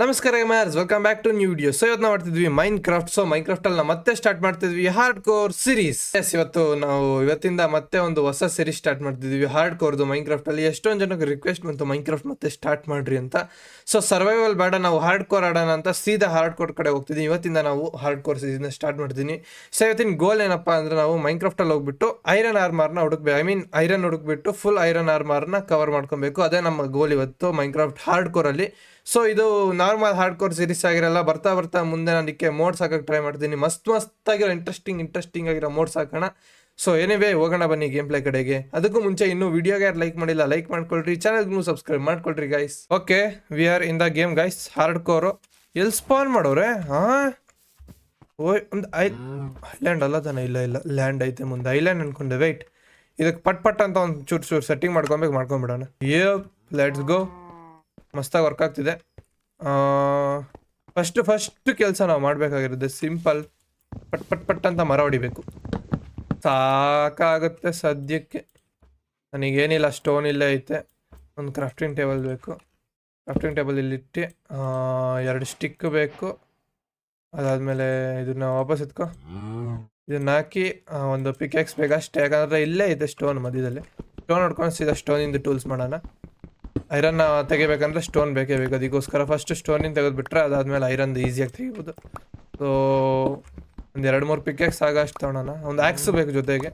ನಮಸ್ಕಾರ gamers welcome back to new video so ಇವತ್ತು ನಾವು ಮಾಡ್ತಿದ್ವಿ Minecraft so Minecraft ಅಲ್ಲಿ ಮತ್ತೆ ಸ್ಟಾರ್ಟ್ ಮಾಡ್ತಿದ್ವಿ ಹಾರ್ಡ್ ಕೋರ್ ಸಿರೀಸ್ ಎಸ್ ಇವತ್ತು ನಾವು ಇವತ್ತಿಂದ ಮತ್ತೆ ಒಂದು ಹೊಸ ಸಿರೀಸ್ ಸ್ಟಾರ್ಟ್ ಮಾಡ್ತಿದ್ವಿ. ಹಾರ್ಡ್ ಕೋರ್ದು ಮೈನ್ ಕ್ರಾಫ್ಟ್ ಅಲ್ಲಿ ಎಷ್ಟೊಂದು ಜನಕ್ಕೆ ರಿಕ್ವೆಸ್ಟ್ ಬಂತು ಮೈನ್ ಕ್ರಾಫ್ಟ್ ಮತ್ತೆ ಸ್ಟಾರ್ಟ್ ಮಾಡ್ರಿ ಅಂತ. ಸೊ ಸರ್ವೈವಲ್ ಬೇಡ, ನಾವು ಹಾರ್ಡ್ ಕೋರ್ ಆಡೋಣ ಅಂತ ಸೀದಾ ಹಾರ್ಡ್ ಕೋರ್ ಕಡೆ ಹೋಗ್ತಿದ್ವಿ. ಇವತ್ತಿಂದ ನಾವು ಹಾರ್ಡ್ ಕೋರ್ ಸೀಸನ್ ಸ್ಟಾರ್ಟ್ ಮಾಡ್ತೀನಿ. ಸೊ ಇವತ್ತಿನ ಗೋಲ್ ಏನಪ್ಪಾ ಅಂದ್ರೆ ನಾವು ಮೈನ್ ಕ್ರಾಫ್ಟ್ ಅಲ್ಲಿ ಹೋಗ್ಬಿಟ್ಟು ಐರನ್ ಆರ್ಮಾರ್ನ ಹುಡುಕ್ಬೇಕು ಐ ಮೀನ್ ಐರನ್ ಹುಡುಕ್ಬಿಟ್ಟು ಫುಲ್ ಐರನ್ ಆರ್ಮಾರ್ನ ಕವರ್ ಮಾಡ್ಕೊಬೇಕು. ಅದೇ ನಮ್ಮ ಗೋಲ್ ಇವತ್ತು Minecraft hardcore so ಇದು ನಾರ್ಮಲ್ ಹಾರ್ಡ್ ಕೋರ್ ಸೀರೀಸ್ ಆಗಿರಲ್ಲ, ಬರ್ತಾ ಬರ್ತಾ ಮುಂದೆ ನಾನು ಇದಕ್ಕೆ ಮೋಡ್ಸ್ ಹಾಕಕ್ಕೆ ಟ್ರೈ ಮಾಡ್ತೀನಿ. ಮಸ್ತ್ ಮಸ್ತ್ ಆಗಿರೋ ಇಂಟ್ರೆಸ್ಟಿಂಗ್ ಇಂಟ್ರೆಸ್ಟಿಂಗ್ ಆಗಿರೋ ಮೋಡ್ಸ್ ಹಾಕೋಣ ಸೊ ಏನಿವೆ ಹೋಗೋಣ ಬನ್ನಿ ಗೇಮ್ ಪ್ಲೇ ಕಡೆಗೆ. ಅದಕ್ಕೂ ಮುಂಚೆ ಇನ್ನೂ ವಿಡಿಯೋಗೆ ಯಾರು ಲೈಕ್ ಮಾಡಿಲ್ಲ ಲೈಕ್ ಮಾಡ್ಕೊಳ್ರಿ. ಚಾನಲ್ಗೂ ಸಬ್ಸ್ಕ್ರೈಬ್ ಮಾಡ್ಕೊಳ್ರಿ guys okay we are in the game guys hardcore ಎಲ್ಲಿ ಸ್ಪಾನ್ ಮಾಡೋರೆ? ಹಾಂ ಓಯ್, ಒಂದು ಐ ಐಲ್ಯಾಂಡ್ ಅಲ್ಲ ತಾನೆ? ಇಲ್ಲ ಇಲ್ಲ. ಲ್ಯಾಂಡ್ ಐತೆ ಮುಂದೆ. ಐಲ್ಯಾಂಡ್ ಅನ್ಕೊಂಡೆ. ವೆಯ್ಟ್ ಇದಕ್ಕೆ ಪಟ್ ಪಟ್ ಅಂತ ಒಂದು ಚೂರು ಚೂರು ಸೆಟ್ಟಿಂಗ್ ಮಾಡ್ಕೊಬೇಕು, ಮಾಡ್ಕೊಂಬಿಡೋಣ. ಏ ಲೆಟ್ಸ್ ಗೋ ಮಸ್ತಾಗಿ ವರ್ಕ್ ಆಗ್ತಿದೆ. ಫಸ್ಟ್ ಫಸ್ಟ್ ಕೆಲಸ ನಾವು ಮಾಡಬೇಕಾಗಿರೋದು ಸಿಂಪಲ್ ಪಟ್ ಪಟ್ ಪಟ್ ಅಂತ ಮರ ಹೊಡಿಬೇಕು. ಸಾಕಾಗುತ್ತೆ ಸದ್ಯಕ್ಕೆ. ನನಗೇನಿಲ್ಲ ಸ್ಟೋನ್ ಇಲ್ಲೇ ಐತೆ. ಒಂದು ಕ್ರಾಫ್ಟಿಂಗ್ ಟೇಬಲ್ ಬೇಕು. ಕ್ರಾಫ್ಟಿಂಗ್ ಟೇಬಲ್ ಇಲ್ಲಿಟ್ಟು ಎರಡು ಸ್ಟಿಕ್ ಬೇಕು. ಅದಾದಮೇಲೆ ಇದನ್ನ ವಾಪಸ್ ಎತ್ಕೊ. ಇದನ್ನ ಹಾಕಿ ಒಂದು ಪಿಕ್ಯಾಕ್ಸ್ ಬೇಕು. ಅಷ್ಟೇ, ಯಾಕಂದರೆ ಇಲ್ಲೇ ಇದೆ ಸ್ಟೋನ್ ಮಧ್ಯದಲ್ಲಿ. ಸ್ಟೋನ್ ಹೊಡ್ಕೊಂಡು ಸೀದಾ ಸ್ಟೋನಿಂದ ಟೂಲ್ಸ್ ಮಾಡೋಣ. ಐರನ್ನ ತೆಗಿಬೇಕಂದ್ರೆ ಸ್ಟೋನ್ ಬೇಕೇ ಬೇಕು. ಅದಕ್ಕೋಸ್ಕರ ಫಸ್ಟ್ ಸ್ಟೋನಿಂದ ತೆಗೆದುಬಿಟ್ರೆ ಅದಾದಮೇಲೆ ಐರನ್ ಈಸಿಯಾಗಿ ತೆಗಿಬೋದು. ಸೊ ಒಂದು ಎರಡು ಮೂರು ಪಿಕ್ಯಾಕ್ಸ್ ಆಗ ಅಷ್ಟು ತಗೊಳೋಣ ಒಂದು ಆ್ಯಕ್ಸ್ ಬೇಕು ಜೊತೆಗೆ.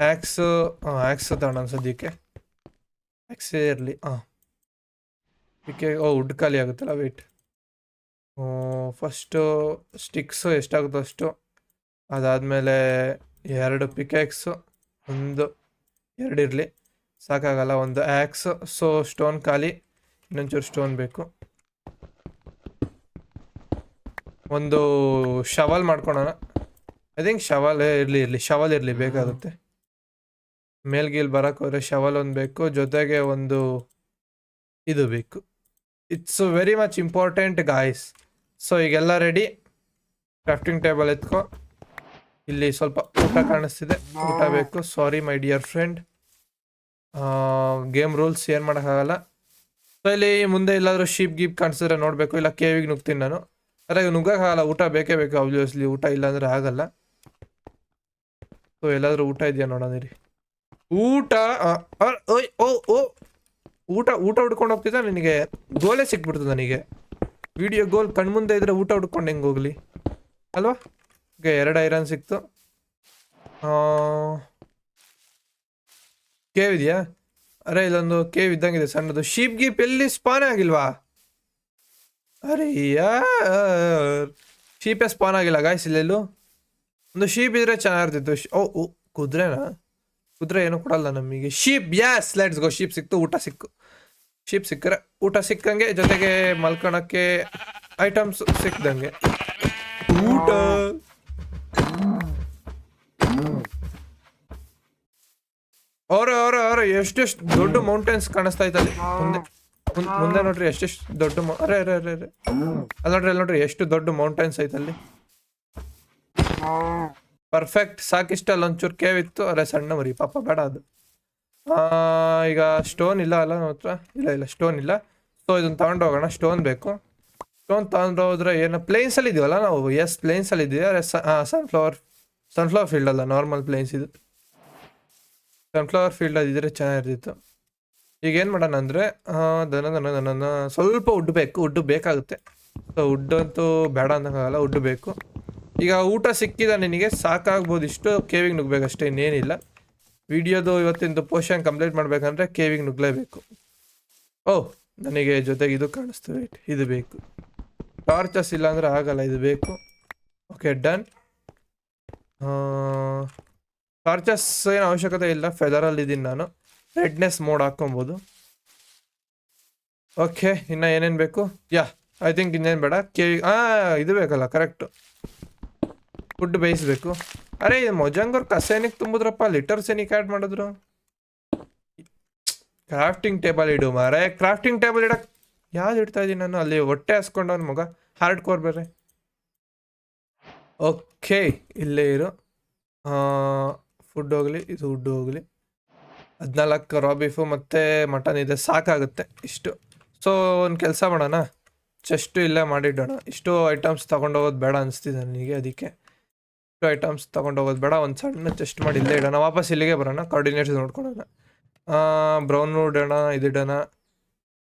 ಆ್ಯಕ್ಸ್ ಹಾಂ ಆ್ಯಕ್ಸ್ ತಗೊಳೋಣ ಸದ್ಯಕ್ಕೆ. ಆ್ಯಕ್ಸೇ ಇರಲಿ, ಹಾಂ. ಪಿಕ್ಕೆ ಓ ವುಡ್ ಖಾಲಿ ಆಗುತ್ತಲ್ಲ ವೆಯ್ಟ್ ಫಸ್ಟು ಸ್ಟಿಕ್ಸು ಎಷ್ಟಾಗುತ್ತೋ ಅಷ್ಟು. ಅದಾದಮೇಲೆ ಎರಡು ಪಿಕ್ಯಾಕ್ಸು ಒಂದು, ಎರಡು ಇರಲಿ. ಸಾಕಾಗಲ್ಲ, ಒಂದು ಆಕ್ಸ್ ಸೊ ಸ್ಟೋನ್ ಖಾಲಿ, ಇನ್ನೊಂಚೂರು ಸ್ಟೋನ್ ಬೇಕು. ಒಂದು ಶವಲ್ ಮಾಡ್ಕೊಳೋಣ ಐ ಥಿಂಕ್ ಶವಲ್ ಇರಲಿ ಇರಲಿ ಶವಲ್ ಇರಲಿ ಬೇಕಾಗುತ್ತೆ. ಮೇಲ್ಗೀಲ್ ಬರಕ್ಕೆ ಹೋದ್ರೆ ಶವಲ್ ಒಂದು ಬೇಕು, ಜೊತೆಗೆ ಒಂದು ಇದು ಬೇಕು. It's very much important guys so ಈಗೆಲ್ಲ ರೆಡಿ ಕ್ರಾಫ್ಟಿಂಗ್ ಟೇಬಲ್ ಎತ್ಕೊ. ಇಲ್ಲಿ ಸ್ವಲ್ಪ ಊಟ ಕಾಣಿಸ್ತಿದೆ. ಊಟ ಬೇಕು. Sorry my dear friend game rules ಏನು ಮಾಡೋಕ್ಕಾಗಲ್ಲ. ಸೊ ಇಲ್ಲಿ ಮುಂದೆ ಎಲ್ಲಾದರೂ ಶೀಪ್ ಗೀಪ್ ಕಾಣಿಸಿದ್ರೆ ನೋಡಬೇಕು, ಇಲ್ಲ ಕೇವಿಗೆ ನುಗ್ತೀನಿ ನಾನು. ಅರೆ ನುಗ್ಗೋಕ್ಕಾಗಲ್ಲ, ಊಟ ಬೇಕೇ ಬೇಕು ಆಬ್ವಿಯಸ್ಲಿ ಊಟ ಇಲ್ಲಾಂದ್ರೆ ಆಗಲ್ಲ. ಸೊ ಎಲ್ಲಾದರೂ ಊಟ ಇದೆಯಾ ನೋಡೋಣ ರೀ ಊಟ ಓಯ್, ಓ ಓ. ಊಟ ಊಟ ಹುಡ್ಕೊಂಡು ಹೋಗ್ತಿದ್ದ ನಿನಗೆ? ಗೋಲೇ ಸಿಕ್ಬಿಡ್ತು ನನಗೆ. ವಿಡಿಯೋ ಗೋಲ್ ಕಣ್ಮುಂದೆ ಇದ್ರೆ ಊಟ ಹುಡ್ಕೊಂಡು ಹೆಂಗೆ ಹೋಗ್ಲಿ? ಅಲ್ವಾ? ಓಕೆ ಎರಡು ಐರನ್ ಸಿಕ್ತು. ಕೇವ್ ಇದೆಯಾ ಅರೆ, ಇಲ್ಲೊಂದು ಕೇವ್ ಇದ್ದಂಗಿದೆ ಸಣ್ಣದು ಶೀಪ್ ಗೀಪ್ ಎಲ್ಲಿ ಸ್ಪಾನ್ ಆಗಿಲ್ವಾ? ಅರೆ ಶೀಪೆ ಸ್ಪಾನ್ ಆಗಿಲ್ಲ ಗಾಯ್ಸ್ ಇಲ್ಲೆಲ್ಲೂ? ಒಂದು ಶೀಪ್ ಇದ್ರೆ ಚೆನ್ನಾಗಿರ್ತಿತ್ತು. ಓ ಓ, ಕುದುರೆನಾ? ಕುದುರೆ ಏನು ಕೊಡಲ್ಲ ನಮಗೆ. Sheep yes let's go sheep ಸಿಕ್ತು, ಊಟ ಸಿಕ್ಕು. ಶೀಪ್ ಸಿಕ್ಕರೆ ಊಟ ಸಿಕ್ಕಂಗೆ ಜೊತೆಗೆ ಮಲ್ಕೊಳಕ್ಕೆ ಐಟಮ್ಸ್ ಸಿಕ್ದಂಗೆ. ಊಟ ಅವ್ರ ಅವ್ರ ಅವ್ರ ಎಷ್ಟೆಷ್ಟು ದೊಡ್ಡ ಮೌಂಟೇನ್ಸ್ ಕಾಣಿಸ್ತಾ ಇದ್ದಾರೆ ಮುಂದೆ ಮುಂದೆ ನೋಡ್ರಿ ಎಷ್ಟೆಷ್ಟು ದೊಡ್ಡ ಅರೇ, ಅರೆ ಅರೆ ಅರೆ. ಅಲ್ಲಿ ನೋಡ್ರಿ ಅಲ್ಲಿ ನೋಡ್ರಿ ಎಷ್ಟು ದೊಡ್ಡ ಮೌಂಟೇನ್ಸ್ ಐತಲ್ಲಿ. ಪರ್ಫೆಕ್ಟ್ ಸಾಕಿಷ್ಟ ಅಲ್ಲೊಂಚೂರು ಕೇವ್ ಇತ್ತು. ಅರೆ, ಸಣ್ಣ ಮರಿ. ಪಾಪ ಬೇಡ ಅದು. ಈಗ ಸ್ಟೋನ್ ಇಲ್ಲ ಅಲ್ಲ ಹತ್ರ ಇಲ್ಲ ಇಲ್ಲ ಸ್ಟೋನ್ ಇಲ್ಲ. ಸೊ ಇದನ್ನ ತಗೊಂಡು ಹೋಗೋಣ. ಸ್ಟೋನ್ ಬೇಕು. ಸ್ಟೋನ್ ತಗೊಂಡು ಹೋದ್ರೆ ಏನು ಪ್ಲೇನ್ಸ್ ಅಲ್ಲಿ ಇದೀವಲ್ಲ ನಾವು? ಎಸ್ ಪ್ಲೇನ್ಸ್ ಅಲ್ಲಿ ಇದೀವಿ. ಅರೆ ಸನ್ಫ್ಲವರ್ ಸನ್ಫ್ಲವರ್ ಫೀಲ್ಡ್ ಅಲ್ಲ ನಾರ್ಮಲ್ ಪ್ಲೇನ್ಸ್ ಇದು. ಸನ್ಫ್ಲವರ್ ಫೀಲ್ಡ್ ಅದಿದ್ರೆ ಚೆನ್ನಾಗಿರ್ತಿತ್ತು. ಈಗ ಏನು ಮಾಡೋಣ ಅಂದರೆ ದನ ದನ ದನ ಸ್ವಲ್ಪ ಉಡ್ಡು ಬೇಕು, ಉಡ್ಡು ಬೇಕಾಗುತ್ತೆ. ಸೊ ಉಡ್ಡು ಅಂತೂ ಬೇಡ ಅನ್ನೋಕ್ಕಾಗಲ್ಲ ಉಡ್ಡು ಬೇಕು. ಈಗ ಊಟ ಸಿಕ್ಕಿದ ನಿನಗೆ ಸಾಕಾಗ್ಬೋದು, ಇಷ್ಟು ಕೇವಿಗೆ ನುಗ್ಬೇಕಷ್ಟೇ ಇನ್ನೇನಿಲ್ಲ. ವಿಡಿಯೋದು ಇವತ್ತಿಂದು ಪೋಷನ್ ಕಂಪ್ಲೀಟ್ ಮಾಡಬೇಕಂದ್ರೆ ಕೇವಿಗೆ ನುಗ್ಲೇಬೇಕು ಓ, ನನಗೆ ಜೊತೆಗೆ ಇದು ಕಾಣಿಸ್ತು ಇದು ಬೇಕು. ಟಾರ್ಚಸ್ ಇಲ್ಲ ಅಂದ್ರೆ ಆಗಲ್ಲ, ಇದು ಬೇಕು. ಓಕೆ ಡನ್ ಟಾರ್ಚಸ್ ಏನು ಅವಶ್ಯಕತೆ ಇಲ್ಲ. ಫೆದರಲ್ಲಿ ಇದ್ದೀನಿ ನಾನು. ರೆಡ್ನೆಸ್ ಮೋಡ್ ಹಾಕ್ಕೊಬೋದು. ಓಕೆ ಇನ್ನು ಏನೇನು ಬೇಕು? ಯಾ ಐ ಥಿಂಕ್ ಇನ್ನೇನು ಬೇಡ. ಕೇ ಇದು ಬೇಕಲ್ಲ ಕರೆಕ್ಟು ಫುಡ್ ಬೇಯಿಸ್ಬೇಕು ಅರೆ, ಇದು ಮೊಜಂಗವ್ರು ಕಸೇನಿಗೆ ತುಂಬಿದ್ರಪ್ಪ. ಲಿಟರ್ಸ್ ಏನಕ್ಕೆ ಆ್ಯಡ್ ಮಾಡಿದ್ರು? ಕ್ರಾಫ್ಟಿಂಗ್ ಟೇಬಲ್ ಇಡು ಮಾರೆ. ಕ್ರಾಫ್ಟಿಂಗ್ ಟೇಬಲ್ ಇಡಕ್ಕೆ ಯಾವ್ದು ಇಡ್ತಾ ಇದ್ದೀನಿ ನಾನು? ಅಲ್ಲಿ ಹೊಟ್ಟೆ ಹಾಸ್ಕೊಂಡವನ ಮಗ ಹಾರ್ಡ್ ಕೋರ್ ಬೇರೆ. ಓಕೆ ಇಲ್ಲೇ ಇರು. ಫುಡ್ ಹೋಗಲಿ, ಇದು ಫುಡ್ ಹೋಗಲಿ. ಹದಿನಾಲ್ಕು ರಾ ಬೀಫು ಮತ್ತು ಮಟನ್ ಇದೆ, ಸಾಕಾಗುತ್ತೆ ಇಷ್ಟು. ಸೊ ಒಂದು ಕೆಲಸ ಮಾಡೋಣ. ಚೆಸ್ಟ್ ಇಲ್ಲೇ ಮಾಡಿಡೋಣ. ಇಷ್ಟು ಐಟಮ್ಸ್ ತೊಗೊಂಡೋಗೋದು ಬೇಡ ಅನಿಸ್ತಿದೆ ನನಗೆ ಅದಕ್ಕೆ. ಇಷ್ಟು ಐಟಮ್ಸ್ ತೊಗೊಂಡೋಗೋದು ಬೇಡ, ಒಂದು ಸಣ್ಣ ಚೆಸ್ಟ್ ಮಾಡಿ ಇಲ್ಲೇ ಇಡೋಣ. ವಾಪಸ್ ಇಲ್ಲಿಗೆ ಬರೋಣ ಕಾರ್ಡಿನೇಟ್ಸ್ ನೋಡ್ಕೊಳೋಣ ಬ್ರೌನ್ ಇಡೋಣ ಇದಿಡೋಣ.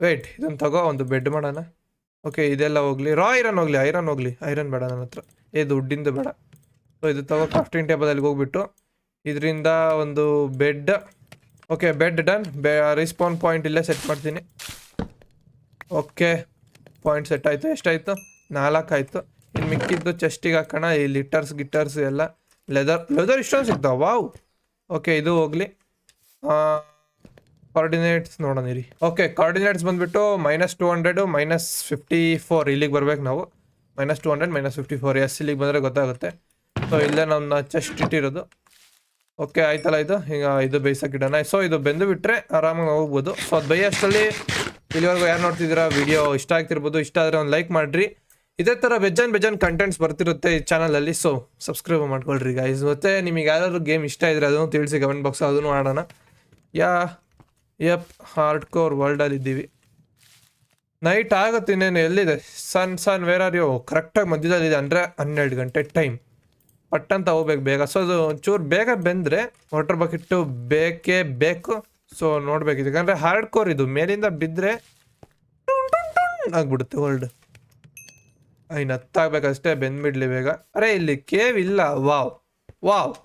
ವೇಟ್ ಇದನ್ನು ತಗೋ, ಒಂದು ಬೆಡ್ ಮಾಡೋಣ. ಓಕೆ ಇದೆಲ್ಲ ಹೋಗಲಿ. ರಾ ಐರನ್ ಹೋಗಲಿ ಐರನ್ ಹೋಗಲಿ. ಐರನ್ ಬೇಡ ನನ್ನ ಹತ್ರ. ಏ, ದುಡ್ಡಿಂದು ಬೇಡ. ಸೊ ಇದು ತಗೋ ಕ್ರಾಫ್ಟಿಂಗ್ ಟೇಬಲಲ್ಲಿ ಹೋಗ್ಬಿಟ್ಟು. ಇದರಿಂದ ಒಂದು ಬೆಡ್ ಓಕೆ ಬೆಡ್ ಡನ್ ಬೆ ರಿಸ್ಪಾನ್ ಪಾಯಿಂಟ್ ಇಲ್ಲೇ ಸೆಟ್ ಮಾಡ್ತೀನಿ. ಓಕೆ ಪಾಯಿಂಟ್ ಸೆಟ್ ಆಯಿತು. ಎಷ್ಟಾಯಿತು? ನಾಲ್ಕು ಆಯಿತು ಇನ್ನು ಮಿಕ್ಕಿದ್ದು ಚೆಸ್ಟಿಗೆ ಹಾಕೋಣ. ಈ ಲಿಟರ್ಸ್ ಗಿಟರ್ಸ್ ಎಲ್ಲ. ಲೆದರ್ ಲೆದರ್ ಇಷ್ಟೊಂದು ಸಿಗ್ತಾವ? ವಾವ್ ಓಕೆ ಇದು ಹೋಗಲಿ. ಕಾರ್ಡಿನೇಟ್ಸ್ ನೋಡೋಣ ಇರಿ. ಓಕೆ ಕಾರ್ಡಿನೇಟ್ಸ್ ಬಂದುಬಿಟ್ಟು minus two hundred minus fifty four ಇಲ್ಲಿಗೆ ಬರ್ಬೇಕು ನಾವು. Minus two hundred minus fifty four yes ಇಲ್ಲಿಗೆ ಬಂದರೆ ಗೊತ್ತಾಗುತ್ತೆ. ಸೊ ಇಲ್ಲೇ ನಮ್ಮ ಚೆಸ್ಟ್ ಇಟ್ಟಿರೋದು. ಓಕೆ, ಆಯ್ತಲ್ಲ ಇದು ಈಗ ಇದು ಬೇಯಿಸಕ್ಕೆ ಇಡೋಣ ಸೊ ಇದು ಬೆಂದು ಬಿಟ್ಟರೆ ಆರಾಮಾಗಿ ಹೋಗ್ಬೋದು. ಸೊ ಅದು ಬೇಯೋಷ್ಟರಲ್ಲಿ ಇಲ್ಲಿವರೆಗೂ ಯಾರು ನೋಡ್ತಿದ್ದೀರಾ ವಿಡಿಯೋ ಇಷ್ಟ ಆಗ್ತಿರ್ಬೋದು, ಇಷ್ಟ ಆದರೆ ಒಂದು ಲೈಕ್ ಮಾಡಿರಿ. ಇದೇ ಥರ ಬೆಜ್ಜನ್ ಬೆಜ್ಜನ್ ಕಂಟೆಂಟ್ಸ್ ಬರ್ತಿರುತ್ತೆ ಈ ಚಾನಲಲ್ಲಿ ಸೊ ಸಬ್ಸ್ಕ್ರೈಬ್ ಮಾಡ್ಕೊಳ್ರಿ ಗೈಸ್ ಮತ್ತೆ ನಿಮಗೆ ಯಾವ್ದಾದ್ರು ಗೇಮ್ ಇಷ್ಟ ಇದ್ರೆ ಅದನ್ನು ತಿಳಿಸಿ ಕಮೆಂಟ್ ಬಾಕ್ಸ್ ಅದನ್ನು ಆಡೋಣ ಯಾ, ಯಪ್ ಹಾರ್ಡ್ ಕೋರ್ ವರ್ಲ್ಡಲ್ಲಿ ಇದ್ದೀವಿ. ನೈಟ್ ಆಗುತ್ತೆ ಇನ್ನೇನು, ಎಲ್ಲಿದೆ? Sun sun where are you ಕರೆಕ್ಟಾಗಿ ಮಧ್ಯದಲ್ಲಿದೆ ಅಂದರೆ ಹನ್ನೆರಡು ಗಂಟೆ ಟೈಮ್ ಪಟ್ಟಂತ ಹೋಗ್ಬೇಕು ಬೇಗ. ಸೊ ಅದು ಒಂಚೂರು ಬೇಗ ಬೆಂದರೆ ವಾಟರ್ ಬಕೆಟ್ಟು ಬೇಕೇ ಬೇಕು. ಸೊ ನೋಡ್ಬೇಕಿದೆ ಯಾಕಂದರೆ ಹಾರ್ಡ್ ಕೋರ್ ಇದು. ಮೇಲಿಂದ ಬಿದ್ದರೆ ಆಗ್ಬಿಡುತ್ತೆ ವರ್ಲ್ಡ್ ಇನ್ನು ಹತ್ತಾಗಬೇಕಷ್ಟೇ ಬೆಂದ್ಬಿಡ್ಲಿ ಬೇಗ. ಅರೆ, ಇಲ್ಲಿ ಕೇವ್ ಇಲ್ಲ. ವಾವ್ ವಾವ್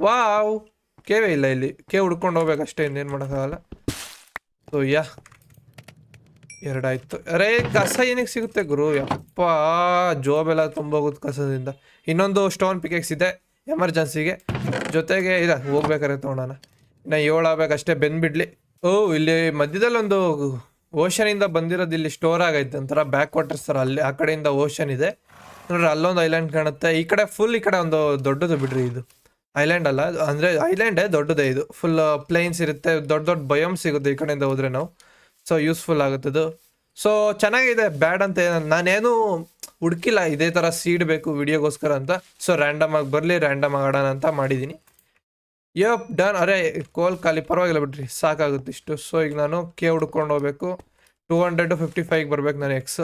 ವಾವ್ ಕೇವೇ ಇಲ್ಲ ಇಲ್ಲಿ. ಕೇವ್ ಹುಡ್ಕೊಂಡು ಹೋಗ್ಬೇಕಷ್ಟೇ ಇನ್ನೇನು ಮಾಡೋಕ್ಕಾಗಲ್ಲ. So yeah ಎರಡಾಯ್ತು. ಅರೇ, ಕಸ ಏನಕ್ಕೆ ಸಿಗುತ್ತೆ ಗುರು? ಯಪ್ಪ, ಜೋಬೆಲ್ಲ ತುಂಬೋಗುತ್ತೆ ಕಸದಿಂದ. ಇನ್ನೊಂದು ಸ್ಟೋನ್ ಪಿಕೆಕ್ಸ್ ಇದೆ ಎಮರ್ಜೆನ್ಸಿಗೆ ಜೊತೆಗೆ, ಇದೆ ಹೋಗ್ಬೇಕಾರೆ ತೊಗೊಳೋಣ ಇನ್ನು ಏಳು ಆಗ್ಬೇಕಷ್ಟೇ ಬೆಂದ್ಬಿಡ್ಲಿ. ಓ, ಇಲ್ಲಿ ಮಧ್ಯದಲ್ಲಿ ಒಂದು ಓಷನಿಂದ ಬಂದಿರೋದು ಇಲ್ಲಿ ಸ್ಟೋರ್ ಆಗೈತೆ, ಒಂಥರ ಬ್ಯಾಕ್ ವಾಟರ್ಸ್ ಥರ. ಅಲ್ಲಿ, ಆ ಕಡೆಯಿಂದ ಓಷನ್ ಇದೆ. ನೋಡ್ರಿ, ಅಲ್ಲೊಂದು ಐಲ್ಯಾಂಡ್ ಕಾಣುತ್ತೆ. ಈ ಕಡೆ ಫುಲ್ ಈ ಕಡೆ ಒಂದು ದೊಡ್ಡದು ಬಿಡ್ರಿ ಇದು. ಐಲ್ಯಾಂಡ್ ಅಲ್ಲ ಅದು ಅಂದರೆ ಐಲ್ಯಾಂಡೇ ದೊಡ್ಡದೇ ಇದು. ಫುಲ್ ಪ್ಲೇನ್ಸ್ ಇರುತ್ತೆ, ದೊಡ್ಡ ದೊಡ್ಡ ಬಯೋಮ್ ಸಿಗುತ್ತೆ ಈ ಕಡೆಯಿಂದ ಹೋದ್ರೆ ನಾವು. ಸೊ ಯೂಸ್ಫುಲ್ ಆಗುತ್ತದು. ಸೊ ಚೆನ್ನಾಗಿದೆ, ಬ್ಯಾಡ್ ಅಂತ ನಾನೇನು ಹುಡುಕಿಲ್ಲ, ಇದೇ ಥರ ಸೀಡ್ ಬೇಕು ವಿಡಿಯೋಗೋಸ್ಕರ ಅಂತ. ಸೊ ರ್ಯಾಂಡಮ್ ಆಗಿ ಬರಲಿ ರ್ಯಾಂಡಮ್ ಆಗಿ ಆಡೋಣ ಅಂತ ಮಾಡಿದ್ದೀನಿ ಯಪ್ ಡನ್ ಅರೆ ಕೋಲ್ ಖಾಲಿ. ಪರವಾಗಿಲ್ಲ ಬಿಡ್ರಿ, ಸಾಕಾಗುತ್ತೆ ಇಷ್ಟು. ಸೊ ಈಗ ನಾನು ಕೆ ಹುಡ್ಕೊಂಡು ಹೋಗ್ಬೇಕು. ಟೂ ಹಂಡ್ರೆಡ್ ಫಿಫ್ಟಿ ಫೈವ್ಗೆ ಬರ್ಬೇಕು ನಾನು ಎಕ್ಸ್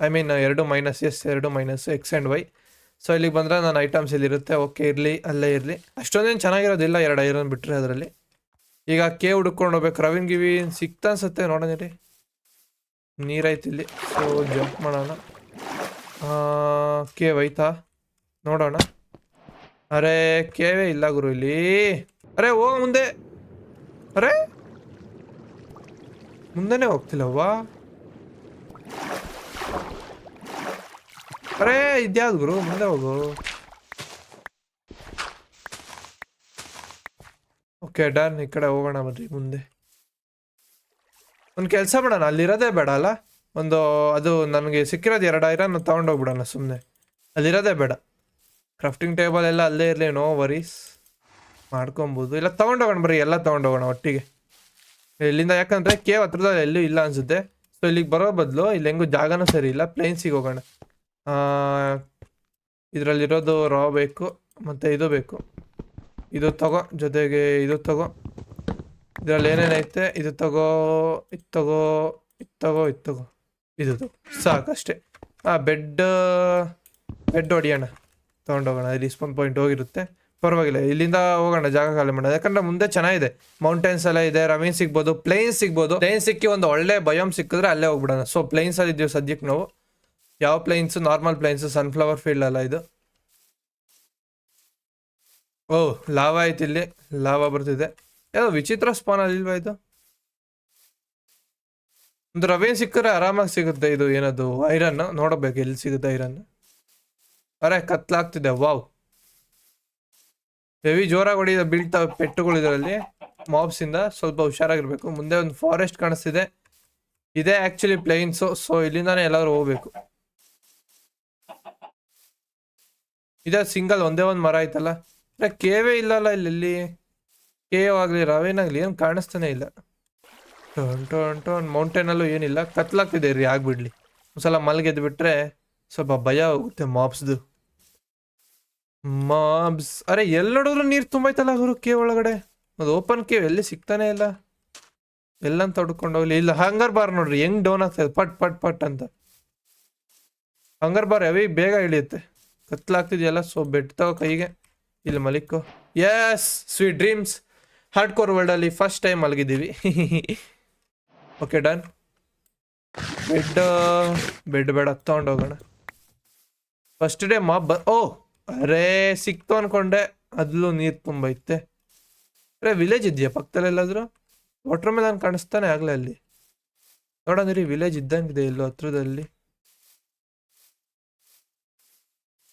ಐ ಮೀನ್ ಎರಡು ಮೈನಸ್ ಎಸ್ ಎರಡು minus X and Y so ಇಲ್ಲಿಗೆ ಬಂದರೆ ನನ್ನ ಐಟಮ್ಸ್ ಇಲ್ಲಿರುತ್ತೆ. ಓಕೆ ಇರಲಿ, ಅಲ್ಲೇ ಇರಲಿ. ಅಷ್ಟೊಂದೇನು ಚೆನ್ನಾಗಿರೋದಿಲ್ಲ, ಎರಡು ಐರನ್ ಬಿಟ್ಟರೆ ಅದರಲ್ಲಿ. ಈಗ ಕೆ ಹುಡ್ಕೊಂಡು ಹೋಗ್ಬೇಕು. ರವಿನ್ ಗಿವಿ ಸಿಕ್ತ ಅನ್ಸುತ್ತೆ ನೋಡೋಣ ರೀ ನೀರೈತಿ ಇಲ್ಲಿ ಸೊ ಜಂಪ್ ಮಾಡೋಣ ಕೆ ವೈತಾ ನೋಡೋಣ. ಅರೆ, ಕೇವೇ ಇಲ್ಲ ಗುರು ಇಲ್ಲಿ. ಅರೆ, ಹೋಗ ಮುಂದೆ. ಅರೆ? ಮುಂದೆನೆ ಹೋಗ್ತಿಲ್ಲವ್ವ. ಅರೆ, ಇದ್ಯಾವ್ದು ಗುರು? ಮುಂದೆ ಹೋಗು. Okay, done. ಈ ಕಡೆ ಹೋಗೋಣ ಬನ್ರಿ ಮುಂದೆ. ಒಂದು ಕೆಲಸ ಮಾಡೋಣ, ಅಲ್ಲಿರೋದೇ ಬೇಡ ಅಲ್ಲ? ಒಂದು, ಅದು ನನಗೆ ಸಿಕ್ಕಿರೋದು ಎರಡು ನಾನು ತೊಗೊಂಡೋಗ್ಬಿಡೋಣ ಸುಮ್ಮನೆ ಅಲ್ಲಿರೋದೇ ಬೇಡ. ಕ್ರಾಫ್ಟಿಂಗ್ ಟೇಬಲ್ ಎಲ್ಲ ಅಲ್ಲೇ ಇರಲಿ, ನೋ ವರೀಸ್. ಮಾಡ್ಕೊಬೋದು. ಇಲ್ಲ ತೊಗೊಂಡೋಗೋಣ ಬರ್ರಿ ಎಲ್ಲ ತೊಗೊಂಡೋಗೋಣ ಒಟ್ಟಿಗೆ. ಇಲ್ಲಿಂದ ಯಾಕಂದರೆ ಕೇವ್ ಹತ್ರದಲ್ಲಿ ಎಲ್ಲೂ ಇಲ್ಲ ಅನಿಸುತ್ತೆ. ಸೊ ಇಲ್ಲಿಗೆ ಬರೋ ಬದಲು ಇಲ್ಲಿ ಹೆಂಗೂ ಜಾಗನೂ ಸರಿ ಇಲ್ಲ ಪ್ಲೇನ್ಸಿಗೆ ಹೋಗೋಣ. ಇದರಲ್ಲಿರೋದು ರಾ ಬೇಕು, ಮತ್ತು ಇದು ಬೇಕು. ಇದು ತಗೋ, ಜೊತೆಗೆ ಇದು ತಗೋ. ಇದರಲ್ಲಿ ಏನೇನೈತೆ ಇದು ತಗೋ ಇದು ತಗೋ ಇದು ತಗೋ ಇದು ತಗೋ. ಇದು ತಗೋ. ಸಾಕಷ್ಟೇ. ಹಾಂ ಬೆಡ್ ಬೆಡ್ ಹೊಡಿಯೋಣ. ತೊಗೊಂಡೋಗೋಣ. ರಿಸ್ಪಾನ್ ಪಾಯಿಂಟ್ ಹೋಗಿರುತ್ತೆ. ಪರವಾಗಿಲ್ಲ, ಇಲ್ಲಿಂದ ಹೋಗೋಣ, ಜಾಗ ಖಾಲಿ ಮಾಡೋಣ. ಯಾಕಂದ್ರೆ ಮುಂದೆ ಚೆನ್ನಾಗಿದೆ. ಮೌಂಟೇನ್ಸ್ ಎಲ್ಲ ಇದೆ ರವೀನ್ ಸಿಗ್ಬೋದು ಪ್ಲೇನ್ ಸಿಗ್ಬೋದು. ಪ್ಲೇನ್ ಸಿಕ್ಕಿ ಒಂದು ಒಳ್ಳೆ ಬಯೋಮ್ ಸಿಕ್ಕಿದ್ರೆ ಅಲ್ಲೇ ಹೋಗ್ಬಿಡೋಣ. ಸೊ ಪ್ಲೇನ್ಸ್ ಅಲ್ಲಿ ಇದ್ದೀವಿ ಸದ್ಯಕ್ಕೆ ನಾವು. ಯಾವ plains normal plains sunflower field ಅಲ್ಲ ಇದು. ಓ ಲಾವ ಐತಿ ಇಲ್ಲಿ. ಲಾವ ಬರ್ತಿದೆ. ಯಾವುದೋ ವಿಚಿತ್ರ ಸ್ಪಾನ್ ಅಲ್ಲಿಲ್ವಾ ಇದು? ಒಂದು ರವೆ ಸಿಕ್ಕರೆ ಆರಾಮಾಗಿ ಸಿಗುತ್ತೆ ಇದು ಏನದು? ಐರನ್, ನೋಡಬೇಕು ಎಲ್ಲಿ ಸಿಗುತ್ತೆ ಐರನ್. ಅರೆ, ಕತ್ಲಾಗ್ತಿದೆ. ವಾವ್. ಹೆವಿ ಜೋರಾಗಿ ಹೊಡಿದ ಬೀಳ್ತಾವೆ ಪೆಟ್ಟುಗಳು ಇದರಲ್ಲಿ. ಮಾಬ್ಸ್ ಇಂದ ಸ್ವಲ್ಪ ಹುಷಾರಾಗಿರ್ಬೇಕು. ಮುಂದೆ ಒಂದು ಫಾರೆಸ್ಟ್ ಕಾಣಿಸ್ತಿದೆ. ಇದೇ ಆಕ್ಚುಲಿ ಪ್ಲೇನ್ಸು ಸೊ ಇಲ್ಲಿಂದಾನೇ ಎಲ್ಲರೂ ಹೋಗ್ಬೇಕು. ಇದೇ ಸಿಂಗಲ್ ಒಂದೇ ಒಂದು ಮರ ಐತಲ್ಲ? ಅರೆ ಕೇವೇ ಇಲ್ಲಲ್ಲ ಇಲ್ಲಿ ಕೇವ್ ಆಗಲಿ ರವೇನಾಗ್ಲಿ ಏನು ಕಾಣಿಸ್ತಾನೆ ಇಲ್ಲ. ಟೊನ್ ಟೊನ್ ಟೊನ್. ಮೌಂಟೇನಲ್ಲೂ ಏನಿಲ್ಲ. ಕತ್ಲಾಗ್ತಿದೆ ರೀ, ಆಗ್ಬಿಡ್ಲಿ. ಒಂದ್ಸಲ ಮಲ್ಗೆದ್ದು ಬಿಟ್ರೆ ಸ್ವಲ್ಪ ಭಯ ಹೋಗುತ್ತೆ ಮಾಬ್ಸ್ದು ಮಾಬ್ಸ್ ಅರೆ ಎಲ್ಲಿ ನೋಡಿದ್ರು ನೀರು ತುಂಬೈತಲ್ಲ ಗುರು ಕೇವ್ ಒಳಗಡೆ? ಅದು ಓಪನ್ ಕೇವ್ ಎಲ್ಲಿ ಸಿಗ್ತಾನೆ ಇಲ್ಲ? ಎಲ್ಲಂತ ತೊಡ್ಕೊಂಡು ಹೋಗ್ಲಿ. ಇಲ್ಲ ಹಂಗರ್ ಬಾರ್ ನೋಡ್ರಿ, ಹೆಂಗ್ ಡೌನ್ ಆಗ್ತದೆ ಪಟ್ ಪಟ್ ಪಟ್ ಅಂತ. ಹಂಗರ್ ಬಾರ್ ಹೆವಿ ಬೇಗ ಇಳಿಯುತ್ತೆ. ಕತ್ಲಾಗ್ತಿದೆಯಲ್ಲ ಸೊ ಬೆಟ್ಟ ಕೈಗೆ. ಇಲ್ಲಿ ಮಲಿಕೋ. Yes sweet dreams hardcore ವರ್ಲ್ಡಲ್ಲಿ ಫಸ್ಟ್ ಟೈಮ್ ಮಲಗಿದ್ದೀವಿ. ಓಕೆ ಡನ್ ಬೆಡ್ ಬೆಡ್ ಬೇಡ ತಗೊಂಡು ಹೋಗೋಣ. ಫಸ್ಟ್ ಡೇ ಮಾಬ್ ಓ, ಅರೇ, ಸಿಕ್ತು ಅನ್ಕೊಂಡೆ. ಅದ್ಲೂ ನೀರು ತುಂಬೈತೆ ಅರೇ ವಿಲೇಜ್ ಇದೆಯಾ ಪಕ್ಕದಲ್ಲಿ ಎಲ್ಲಾದರೂ? ವಾಟರ್ ನಾನು ಕಾಣಿಸ್ತಾನೆ ಆಗಲೇ ಅಲ್ಲಿ. ನೋಡಂದ್ರಿ ವಿಲೇಜ್ ಇದ್ದಂಗಿದೆ ಎಲ್ಲೋ ಹತ್ರದಲ್ಲಿ.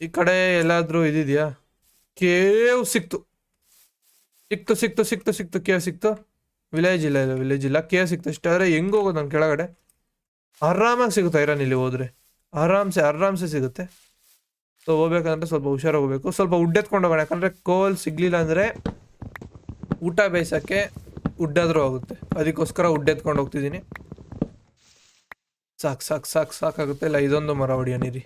ಈ ಕಡೆ ಎಲ್ಲಾದರೂ ಇದಿದ್ಯಾ? ಕೇವ್ ಸಿಕ್ತು ಸಿಕ್ತು ಸಿಕ್ತು ಸಿಕ್ತು ಸಿಕ್ತು ಕೇವ್ ಸಿಕ್ತು ವಿಲೇಜ್ ಇಲ್ಲ ಇಲ್ಲ ವಿಲೇಜ್ ಇಲ್ಲ. ಕೇವ್ ಸಿಕ್ತು ಇಷ್ಟ ಆದರೆ ಹೆಂಗ್ ಹೋಗೋದು ನನ್ ಕೆಳಗಡೆ? ಆರಾಮಾಗಿ ಸಿಗುತ್ತೆ ಐರನ್ ಇಲ್ಲಿ ಹೋದ್ರೆ. ಆರಾಮ್ಸೆ ಆರಾಮ್ಸೆ ಸಿಗುತ್ತೆ. ಸೊ ಹೋಗ್ಬೇಕಂದ್ರೆ ಸ್ವಲ್ಪ ಹುಷಾರಾಗಿ ಹೋಗ್ಬೇಕು. ಸ್ವಲ್ಪ ಉಡ್ ಎತ್ಕೊಂಡು ಹೋಗೋಣ. ಯಾಕಂದ್ರೆ ಕೋಲ್ ಸಿಗ್ಲಿಲ್ಲ ಅಂದ್ರೆ ಊಟ ಬೇಯಿಸೋಕ್ಕೆ ಉಡ್ಡಾದ್ರೂ ಆಗುತ್ತೆ. ಅದಕ್ಕೋಸ್ಕರ ಉಡ್ ಎತ್ಕೊಂಡು ಹೋಗ್ತಿದ್ದೀನಿ. ಸಾಕು ಸಾಕು ಸಾಕು, ಸಾಕಾಗುತ್ತೆ. ಇಲ್ಲ, ಇದೊಂದು ಮರ ಹೊಡಿಯೋಣಿರಿ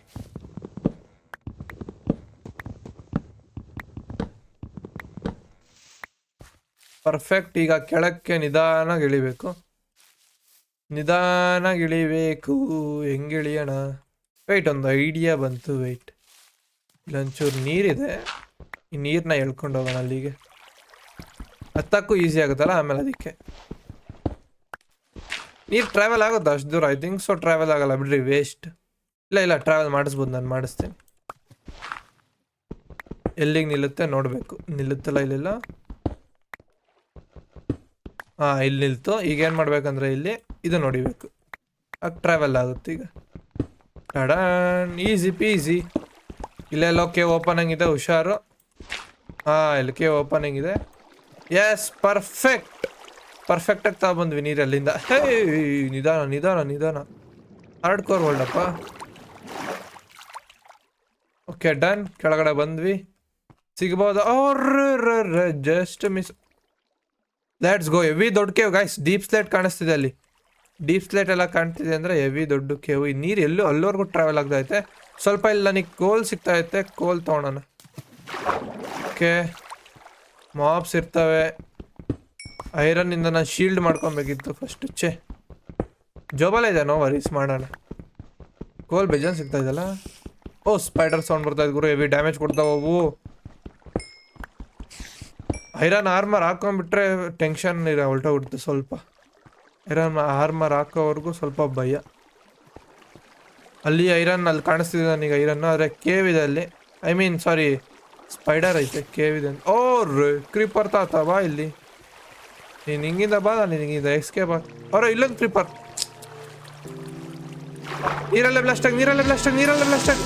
ಪರ್ಫೆಕ್ಟ್ ಈಗ ಕೆಳಕ್ಕೆ ನಿಧಾನಾಗಿ ಇಳಿಬೇಕು. ನಿಧಾನಾಗಿ ಇಳಿಬೇಕು. ಹೆಂಗೆ ಇಳಿಯೋಣ ವೆಯ್ಟ್ ಒಂದು ಐಡಿಯಾ ಬಂತು ವೆಯ್ಟ್ ಇಲ್ಲೊಂಚೂರು ನೀರಿದೆ. ಈ ನೀರನ್ನ ಎಳ್ಕೊಂಡು ಹೋಗೋಣ ಅಲ್ಲಿಗೆ. ಹತ್ತಕ್ಕೂ ಈಸಿ ಆಗುತ್ತಲ್ಲ ಆಮೇಲೆ ಅದಕ್ಕೆ. ನೀರು ಟ್ರಾವೆಲ್ ಆಗುತ್ತೆ? ಅಷ್ಟು ದೂರ? ಐ ಥಿಂಕ್ ಸೊ ಟ್ರಾವೆಲ್ ಆಗಲ್ಲ ಬಿಡ್ರಿ ವೇಸ್ಟ್ ಇಲ್ಲ ಇಲ್ಲ ಟ್ರಾವೆಲ್ ಮಾಡಿಸ್ಬೋದು, ನಾನು ಮಾಡಿಸ್ತೀನಿ. ಎಲ್ಲಿಗೆ ನಿಲ್ಲುತ್ತೆ ನೋಡಬೇಕು. ನಿಲ್ಲುತ್ತಲ್ಲ, ಇಲ್ಲೆಲ್ಲ. ಹಾಂ ಇಲ್ಲಿ ನಿಲ್ತು. ಈಗ ಏನು ಮಾಡ್ಬೇಕಂದ್ರೆ ಇಲ್ಲಿ ಇದು ನೋಡಿಬೇಕು. ಆಗ ಟ್ರಾವೆಲ್ ಆಗುತ್ತೆ ಈಗ. ಟಡನ್ ಈಸಿ ಪೀಸಿ ಇಲ್ಲೆಲ್ಲೋ ಕೆ ಓಪನಿಂಗ್ ಇದೆ ಹುಷಾರು. ಹಾಂ ಇಲ್ಲಿ ಕೆ ಓಪನಿಂಗ್ ಇದೆ ಎಸ್ ಪರ್ಫೆಕ್ಟ್ ಪರ್ಫೆಕ್ಟಾಗಿ ತಗೊಬಂದ್ವಿ ನೀರು ಅಲ್ಲಿಂದ ಹೇ ನಿಧಾನ ನಿಧಾನ ನಿಧಾನ. ಹಾರ್ಡ್ ಕೋರ್ ವರ್ಲ್ಡಪ್ಪ ಓಕೆ ಡನ್ ಕೆಳಗಡೆ ಬಂದ್ವಿ. ಸಿಗ್ಬೋದು. ಅವ್ರ just miss let's go heavy ದೊಡ್ಡ ಕೇವ್. ಗಾಯ್ಸ್ ಡೀಪ್ ಸ್ಲೇಟ್ ಕಾಣಿಸ್ತಿದೆ ಅಲ್ಲಿ. ಡೀಪ್ ಸ್ಲೇಟ್ ಎಲ್ಲ ಕಾಣ್ತಿದೆ ಅಂದರೆ ಹೆವಿ ದೊಡ್ಡ ಕೇವ್. ಈ ನೀರು ಎಲ್ಲೂ ಅಲ್ಲಿವರೆಗೂ ಟ್ರಾವೆಲ್ ಆಗ್ತಾ ಐತೆ. ಸ್ವಲ್ಪ ಇಲ್ಲಿ ನನಗೆ ಕೋಲ್ ಸಿಗ್ತಾ ಐತೆ. ಕೋಲ್ ತೊಗೊಳೋಣ ಓಕೆ ಮಾಪ್ಸ್ ಇರ್ತವೆ. ಐರನ್ನಿಂದ ನಾನು ಶೀಲ್ಡ್ ಮಾಡ್ಕೊಬೇಕಿತ್ತು ಫಸ್ಟ್ ಛೇ. ಜೋಬಲ್ಲ ಇದೆ ನೋ ವರೀಸ್ ಮಾಡೋಣ. ಕೋಲ್ ಬೇಜಾನ್ ಸಿಗ್ತಾ ಇದಲ್ಲ ಓ ಸ್ಪೈಡರ್ ಸೌಂಡ್ ಬರ್ತಾ ಇದ್ ಗುರು. ಹೆವಿ ಡ್ಯಾಮೇಜ್ ಕೊಡ್ತಾವು ಐರನ್ ಆರ್ಮರ್ ಹಾಕೊಂಡ್ಬಿಟ್ರೆ ಟೆನ್ಷನ್ ಇರ ಹೊಲ್ಟೋಗ್ಬಿಡುತ್ತೆ ಸ್ವಲ್ಪ. ಐರನ್ ಆರ್ಮರ್ ಹಾಕೋವರೆಗೂ ಸ್ವಲ್ಪ ಭಯ. ಅಲ್ಲಿ ಐರನ್ ಅಲ್ಲಿ ಕಾಣಿಸ್ತಿದೆ ನನಗೆ ಐರನ್ ಆದರೆ ಕೇವ್ ಇದೆ ಅಲ್ಲಿ. ಐ ಮೀನ್ ಸಾರಿ ಸ್ಪೈಡರ್ ಐತೆ ಕೇವ್ ಇದೆ ಓ ಕ್ರೀಪರ್ ತಾತ, ಬಾ ಇಲ್ಲಿ. ನೀನು ಹಿಂಗಿಂದ ಬಾ, ನಾನು ಹಿಂಗಿಂದ ಎಕ್ಸ್ಕೆ ಬಾ. ಅವರ, ಇಲ್ಲೊಂದು ಕ್ರೀಪರ್ ನೀರಲ್ಲೇ ಬ್ಲಾಸ್ಟ್ ಆಗಿ, ನೀರಲ್ಲೇ ಬ್ಲಾಸ್ಟಾಗಿ ನೀರಲ್ಲೇ ಬ್ಲಾಸ್ಟ್ ಆಗಿ.